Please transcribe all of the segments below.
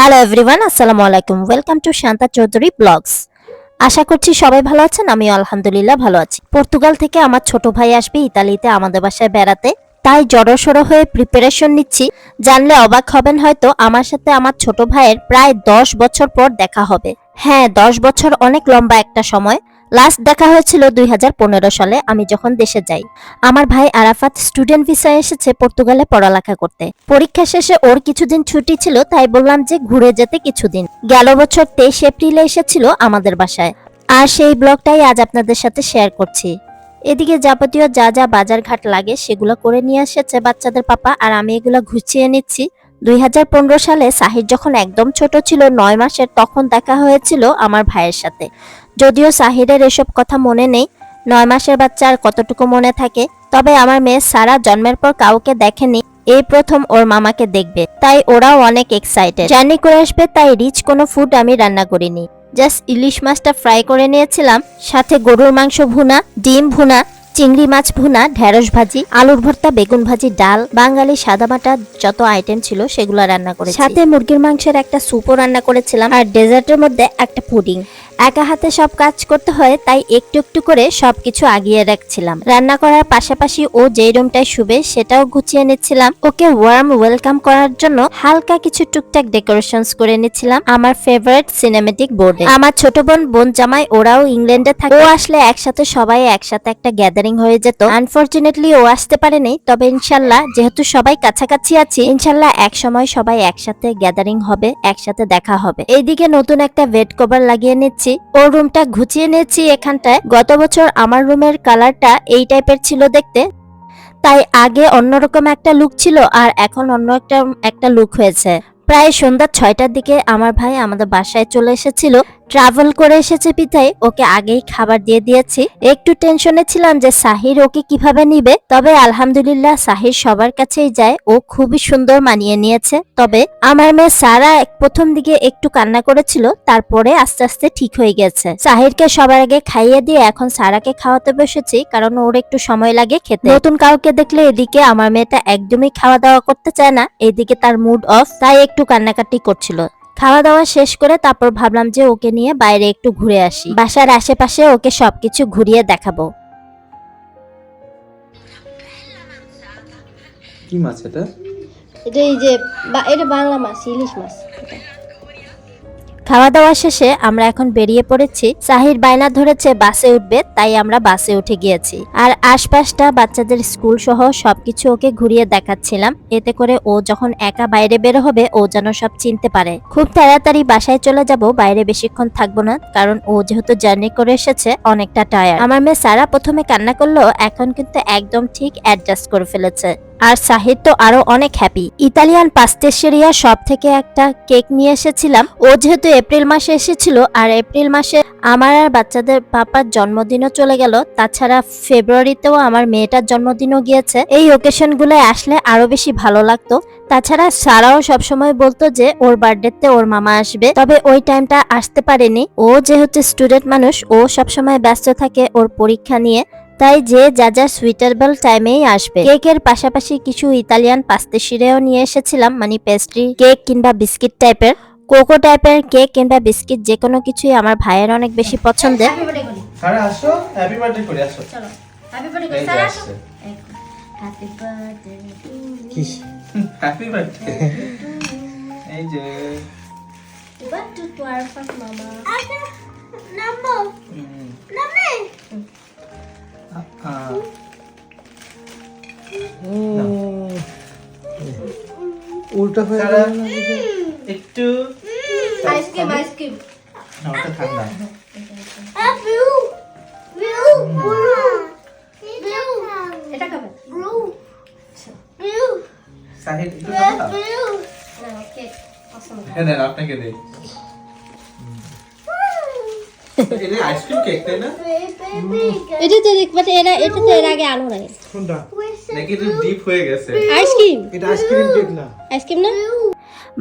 Hello everyone আসসালামু আলাইকুম। Welcome to Shanta Chowdhury blogs আশা করছি সবাই ভালো আছেন আমি আলহামদুলিল্লাহ ভালো আছি। পর্তুগাল থেকে আমার ছোট ভাই আসবে ইতালিতে আমাদের বাসায় বেড়াতে। তাই জড়সড় হয়ে প্রিপারেশন নিচ্ছি। জানলে অবাক হবেন হয়তো, আমার সাথে আমার ছোট ভাইয়ের প্রায় দশ বছর পর দেখা হবে। হ্যাঁ দশ বছর অনেক লম্বা একটা সময়। লাস্ট দেখা হয়েছিল দুই হাজার পনেরো সালে, আমি যখন দেশে যাই। আমার ভাই আরাফাত স্টুডেন্ট ভিসায় এসেছে পর্তুগালে পড়ালেখা করতে। পরীক্ষা শেষে ওর কিছুদিন ছুটি ছিল, তাই বললাম যে ঘুরে যেতে কিছুদিন। গেল বছর তেইশ এপ্রিলে এসেছিল আমাদের বাসায়। আর সেই ব্লগটাই আজ আপনাদের সাথে শেয়ার করছি। এদিকে যাবতীয় যা যা বাজার ঘাট লাগে, সেগুলো করে নিয়ে এসেছে বাচ্চাদের পাপা, আর আমি এগুলো গুছিয়ে নিচ্ছি। দুই হাজার পনেরো সালে সাহির যখন একদম ছোট ছিল, নয় মাসের, তখন দেখা হয়েছিল আমার ভাইয়ের সাথে। যদিও সাহিরের এসব কথা মনে নেই, নয় মাসের বাচ্চা আর কতটুকু মনে থাকে, তবে আমার মেয়ে সারা জন্মের পর কাউকে দেখেনি, এই প্রথম ওর মামাকে দেখবে। তাই ওরাও অনেক এক্সাইটেড জার্নি করে আসবে, তাই রিচ কোনো ফুড আমি রান্না করিনি। জাস্ট ইলিশ মাছটা ফ্রাই করে নিয়েছিলাম, সাথে গরুর মাংস ভুনা, ডিম ভুনা চিংড়ি মাছ ভুনা ঢেঁড়স ভাজি আলুর ভর্তা বেগুন ভাজি ডাল বাঙালি সাদামাটা যত আইটেম ছিল সেগুলো রান্না করে সাথে মুরগির মাংসের একটা স্যুপও রান্না করেছিলাম। আর ডেজার্টের মধ্যে একটা পুডিং। একা হাতে সব কাজ করতে হয় তাই একটু একটু করে সবকিছু আগিয়ে রাখছিলাম। রান্না করার পাশাপাশি ও যেই রুমটায় শুবে সেটাও গুছিয়ে নিচ্ছিলাম। ওকে ওয়ার্ম ওয়েলকাম করার জন্য হালকা কিছু টুকটাক ডেকোরেশনস করে নিচ্ছিলাম আমার ফেভারিট সিনেমেটিক বোর্ডে আমার ছোট বোন বোন জামাই ওরাও ইংল্যান্ডে থাকে। ও আসলে একসাথে সবাই একসাথে একটা গ্যাদারিং হয়ে যেত। আনফরচুনেটলি ও আসতে পারেনি, তবে ইনশাল্লাহ, যেহেতু সবাই কাছাকাছি আছি, ইনশাল্লাহ এক সময় সবাই একসাথে গ্যাদারিং হবে, একসাথে দেখা হবে। এইদিকে নতুন একটা বেড কভার লাগিয়ে নিচ্ছি। ওর রুমটা ঘুচিয়ে নিয়েছি এখানটায়। গত বছর আমার রুমের কালারটা এই টাইপের ছিল দেখতে। তাই আগে অন্যরকম একটা লুক ছিল, আর এখন অন্য একটা একটা লুক হয়েছে। প্রায় সন্ধ্যা ছয়টার দিকে আমার ভাই আমাদের বাসায় চলে এসেছিল। ট্রাভেল করে এসেছে পিতাই ওকে আগেই খাবার দিয়ে দিয়েছি। একটু টেনশনে ছিলাম যে সাহির ওকে কীভাবে নিবে, তবে আলহামদুলিল্লাহ সাহির সবার কাছেই যায়, ও খুবই সুন্দর মানিয়ে নিয়েছে। তবে আমার মেয়ে সারা প্রথম দিকে একটু কান্না করেছিল, তারপরে আস্তে আস্তে ঠিক হয়ে গেছে। সাহিরকে সবার আগে খাইয়ে দিয়ে এখন সারাকে খাওয়াতে বসেছি, কারণ ওর একটু সময় লাগে খেতে। নতুন কাউকে দেখলে এদিকে আমার মেয়েটা একদমই খাওয়া দাওয়া করতে চায় না, এদিকে তার মুড অফ তাই একটু কান্নাকাটি করছিল। খাওয়া দাওয়া শেষ করে তারপর ভাবলাম যে ওকে নিয়ে বাইরে একটু ঘুরে আসি। বাসার আশেপাশে ওকে সবকিছু ঘুরিয়ে দেখাবো। কি মাছ এটা? এটা এই যে বা- এটা বাংলা মাছ ইলিশ মাছ। খাওয়া দাওয়া শেষে আমরা এখন বেরিয়ে পড়েছি। সাহির বায়না ধরেছে, বাসে উঠবে, তাই আমরা বাসে উঠে গিয়েছি। আর আশপাশটা বাচ্চাদের স্কুল সহ সবকিছু ওকে ঘুরিয়ে দেখাচ্ছিলাম। এতে করে ও যখন একা বাইরে বের হবে, ও যেন সব চিনতে পারে। খুব তাড়াতাড়ি বাসায় চলে যাব, বাইরে বেশিক্ষণ থাকব না, কারণ ও যেহেতু জার্নি করে এসেছে, অনেকটা টায়ার আমার মেয়ে সারা প্রথমে কান্না করল, এখন কিন্তু একদম ঠিক অ্যাডজাস্ট করে ফেলেছে। আর সাহিদ তো আরও অনেক হ্যাপি ইতালিয়ান পাস্তেশিয়া সব থেকে একটা কেক নিয়ে এসেছিলাম। ও যেহেতু এপ্রিল মাসে এসেছিল, আর এপ্রিল মাসে আমার আর বাচ্চাদের পাপার জন্মদিনও চলে গেল, তাছাড়া ফেব্রুয়ারিতেও আমার মেয়েটার জন্মদিনও গিয়েছে। এই ওকেশন গুলোয় আসলে আরও বেশি ভালো লাগতো। তাছাড়া সারাও সবসময় বলতো যে, ওর বার্থডেতে ওর মামা আসবে। তবে ওই টাইমটা আসতে পারেনি। ও যেহেতু স্টুডেন্ট মানুষ, ও সবসময় ব্যস্ত থাকে ওর পরীক্ষা নিয়ে। তাই যে যা যা সুইটেবল টাইমেই আসবে। কেকের পাশাপাশি কিছু ইতালিয়ান পাস্তে পাস্তেশিরেও নিয়ে এসেছিলাম মানে পেস্ট্রি কেক কিংবা বিস্কিট টাইপের কোকো টাইপের কেক কিংবা বিস্কিট যে কোনো কিছুই আমার ভাইয়ের অনেক বেশি পছন্দের। হ্যাপি বার্থডে করি। আরে আসো। হ্যাপি বার্থডে করে আসো। চলো। হ্যাপি বার্থডে করি এই যে স্যার আসো। আসছে happy birthday to happy birthday এই যে। এবার টু টু আর ফার্স্ট মামা। উল্টা হয়ে গেল? একটু আইসক্রিম আইসক্রিম। আমারটা ঠান্ডা এটা খাবে। একটু না পছন্দ হ্যাঁ দেন আপনাকে এটা আইসক্রিম কেক তাই না? এটা তো দেখ বাট এরা এটা তো এর আগে আনো নাই। কোনটা? নাকি ডিপ হয়ে গেছে? আইসক্রিম এটা আইসক্রিম কেক না। আইসক্রিম না?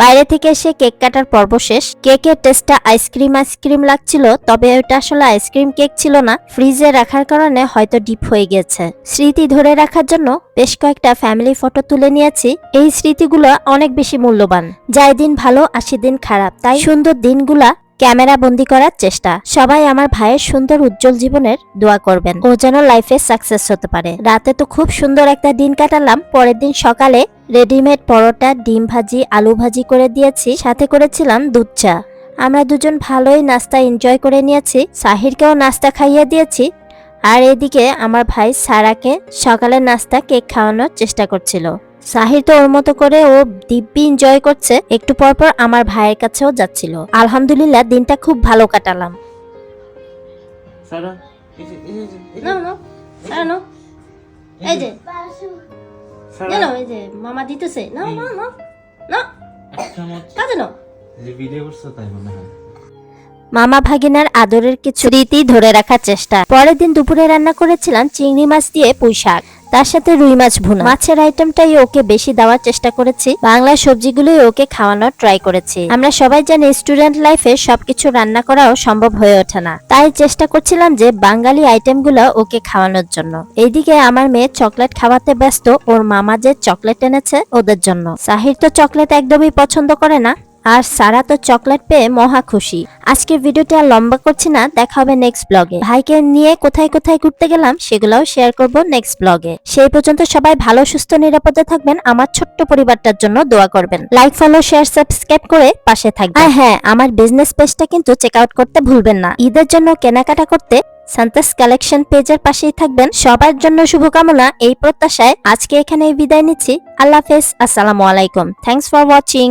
বাইরে থেকে এসে কেক কাটার পর্ব শেষ। কেকের টেস্টটা আইসক্রিম আইসক্রিম লাগছিল তবে ওটা আসলে আইসক্রিম কেক ছিল না। ফ্রিজে রাখার কারণে হয়তো ডিপ হয়ে গেছে। স্মৃতি ধরে রাখার জন্য বেশ কয়েকটা ফ্যামিলি ফটো তুলে নিয়েছি। এই স্মৃতিগুলো অনেক বেশি মূল্যবান। যাই দিন ভালো আসি দিন খারাপ তাই সুন্দর দিনগুলা ক্যামেরা বন্দি করার চেষ্টা। সবাই আমার ভাইয়ের সুন্দর উজ্জ্বল জীবনের দোয়া করবেন। ও যেন লাইফে সাকসেস হতে পারে। রাতে তো খুব সুন্দর একটা দিন কাটালাম। পরের দিন সকালে রেডিমেড পরোটা, ডিম ভাজি, আলু ভাজি করে দিয়েছি। সাথে করেছিলাম দুধ চা। আমরা দুজন ভালোই নাস্তা এনজয় করে নিয়েছি। সাহিরকেও নাস্তা খাইয়ে দিয়েছি। আর এদিকে আমার ভাই সারাকে সকালের নাস্তা কেক খাওয়ানোর চেষ্টা করছিল। সাহির তো ওর মতো করে ও দিব্যি এনজয় করছে একটু পর পর আমার ভাইয়ের কাছেও যাচ্ছিল। আলহামদুলিল্লাহ দিনটা খুব ভালো কাটালাম। এই যে এই যে মামা দিতেছে। না না না না এক চামচ কাঁদে না যে ভিডিও করছ তাই হয়। মামা ভাগিনার আদরের কিছু রীতি ধরে রাখার চেষ্টা। পরের দিন দুপুরে রান্না করেছিলাম চিংড়ি মাছ দিয়ে পুঁই শাক তার সাথে রুই মাছ ভুনা। মাছের আইটেমটাই ওকে বেশি দেওয়ার চেষ্টা করেছি। বাংলা সবজিগুলোই ওকে খাওয়ানোর ট্রাই করেছি। আমরা সবাই জানি স্টুডেন্ট লাইফে সবকিছু রান্না করাও সম্ভব হয়ে ওঠে না। তাই চেষ্টা করছিলাম যে বাঙালি আইটেমগুলো ওকে খাওয়ানোর জন্য। এইদিকে আমার মেয়ে চকলেট খাওয়াতে ব্যস্ত। ওর মামা যে চকলেট এনেছে ওদের জন্য। সাহির তো চকলেট একদমই পছন্দ করে না। আর সারা তো চকলেট পেয়ে মহা খুশি। আজকের ভিডিওটা আর লম্বা করছি না, দেখা হবে নেক্সট ব্লগে ভাইকে নিয়ে কোথায় কোথায় ঘুরতে গেলাম সেগুলোও শেয়ার করব নেক্সট ব্লগে সেই পর্যন্ত সবাই ভালো, সুস্থ, নিরাপদে থাকবেন। আমার ছোট্ট পরিবারটার জন্য দোয়া করবেন। লাইক ফলো শেয়ার সাবস্ক্রাইব করে পাশে থাকবেন। আর হ্যাঁ আমার বিজনেস পেজটা কিন্তু চেক আউট করতে ভুলবেন না। ঈদের জন্য কেনাকাটা করতে সান্তাস কালেকশন পেজের পাশেই থাকবেন। সবার জন্য শুভকামনা, এই প্রত্যাশায় আজকে এখানে বিদায় নিচ্ছি। আল্লাহ হাফেজ, আসসালামু আলাইকুম। Thanks for watching